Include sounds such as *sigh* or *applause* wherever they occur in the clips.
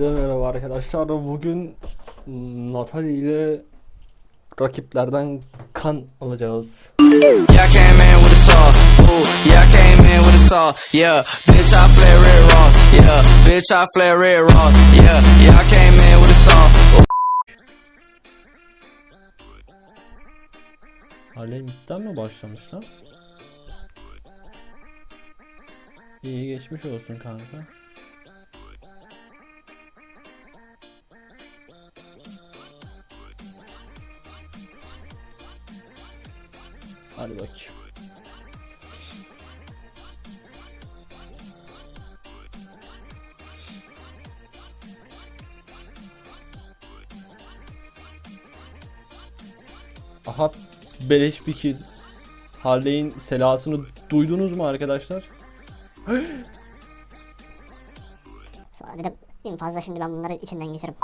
Hepinize merhaba arkadaşlar. Bugün Natali ile rakiplerden kan alacağız. Yeah, I came in with a saw. Ooh, Hadi bakayım. Aha beleş bir kill. Harley'in selasını duydunuz mu arkadaşlar? Dedim en fazla şimdi ben bunları içinden geçerim.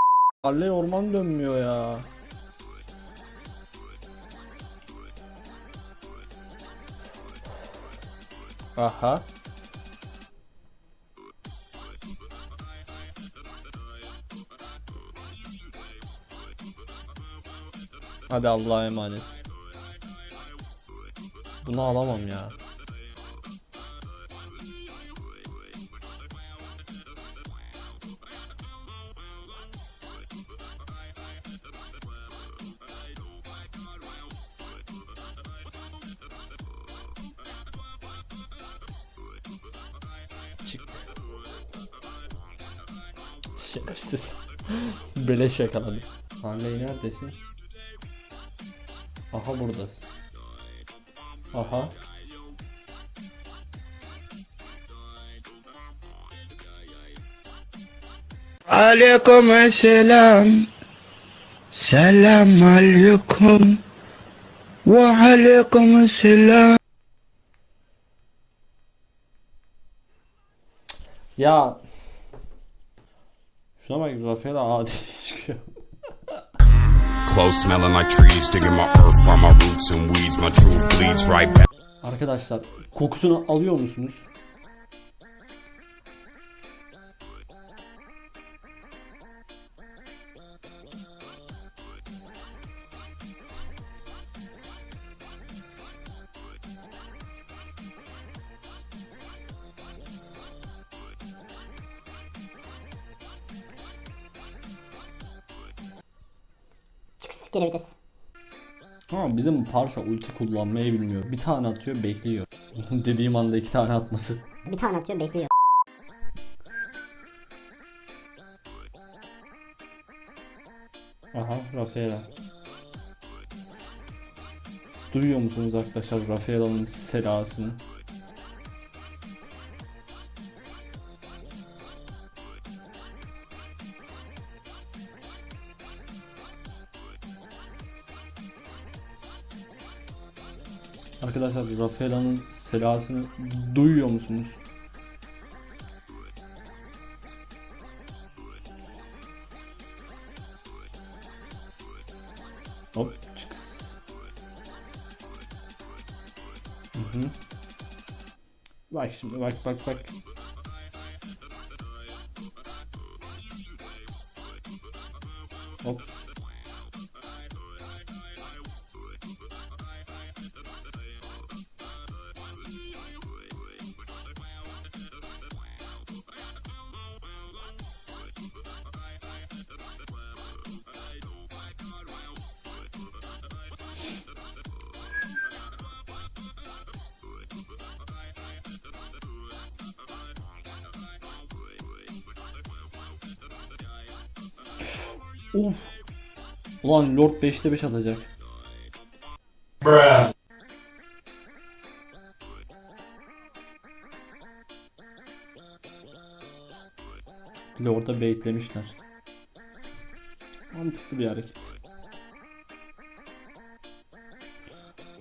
Harley orman dönmüyor ya. Aha. Hadi Allah'a emanet. Bunu alamam ya. çıktı. Şerefsiz. *laughs* Beleş yakaladı. Hangi neredesin? Aha buradasın. Aha. Aleyküm selam. Selam aleyküm. Ve aleyküm selam. Ya. Şuna bak Rafael adi *laughs* çıkıyor. Clothes smelling like trees, digging my earth, find my roots and weeds. My truth bleeds right back. Arkadaşlar kokusunu alıyor musunuz? Geri vites. Ha bizim parça ulti kullanmayı bilmiyor. Bir tane atıyor bekliyor. *laughs* Dediğim anda iki tane atması. Bir tane atıyor bekliyor. Aha Rafaela. Duyuyor musunuz arkadaşlar Rafaela'nın selasını? Arkadaşlar Rafaela'nın selasını duyuyor musunuz? Hop çıks. Hı hı. Bak şimdi bak bak bak. Hop. Uf. Ulan Lord 5'te 5 atacak. Lord'a baitlemişler. Mantıklı bir hareket.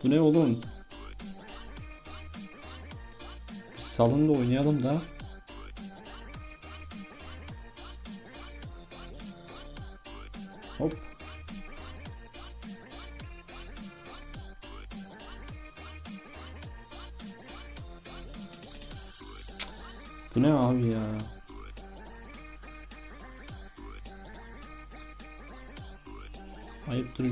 Bu ne oğlum? Salın da oynayalım da. Opa. Bu ne abi ya? Ayıptır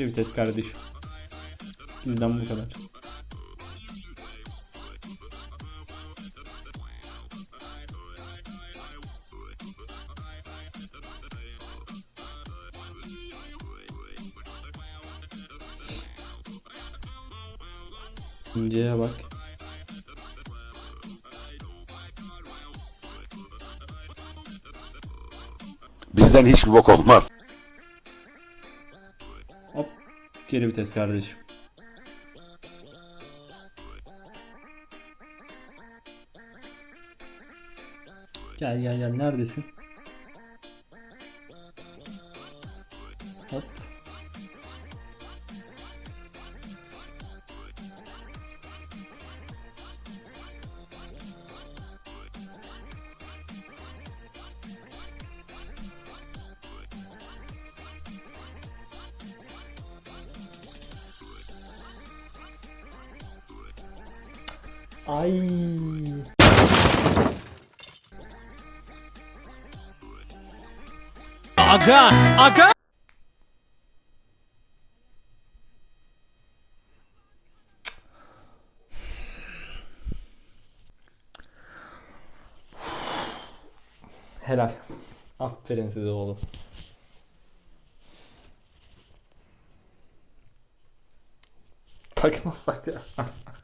evitar esse cara, deixa. kardeşim. dá bu kadar. İnceye bak. Bizden hiçbir bok olmaz. Hop. Geri vites kardeşim. Gel gel gel neredesin? Ay. Helal. Aferin size oğlum. Takma bak ya. *laughs*